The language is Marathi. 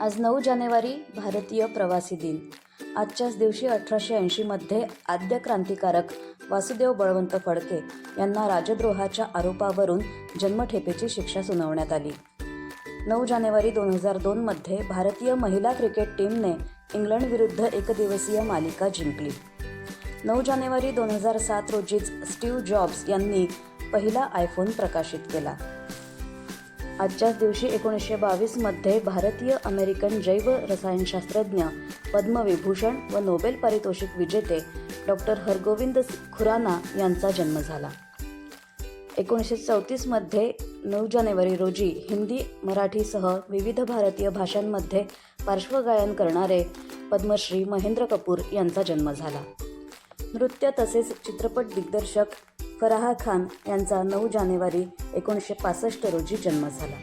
आज नऊ जानेवारी भारतीय प्रवासी दिन. आजच्याच दिवशी अठराशे ऐंशीमध्ये आद्य क्रांतिकारक वासुदेव बळवंत फडके यांना राजद्रोहाच्या आरोपावरून जन्मठेपेची शिक्षा सुनावण्यात आली. नऊ जानेवारी दोन हजार दोनमध्ये भारतीय महिला क्रिकेट टीमने इंग्लंडविरुद्ध एकदिवसीय मालिका जिंकली. नऊ जानेवारी दोन हजार सात रोजीच स्टीव्ह जॉब्स यांनी पहिला आयफोन प्रकाशित केला. आजच्याच दिवशी एकोणीसशे बावीसमध्ये भारतीय अमेरिकन जैव रसायनशास्त्रज्ञ पद्मविभूषण व नोबेल पारितोषिक विजेते डॉक्टर हरगोविंद खुराना यांचा जन्म झाला. एकोणीसशे चौतीसमध्ये नऊ जानेवारी रोजी हिंदी मराठीसह विविध भारतीय भाषांमध्ये पार्श्वगायन करणारे पद्मश्री महेंद्र कपूर यांचा जन्म झाला. नृत्य तसेच चित्रपट दिग्दर्शक फराह खान यांचा नऊ जानेवारी एकोणीसशे पासष्ट रोजी जन्म झाला.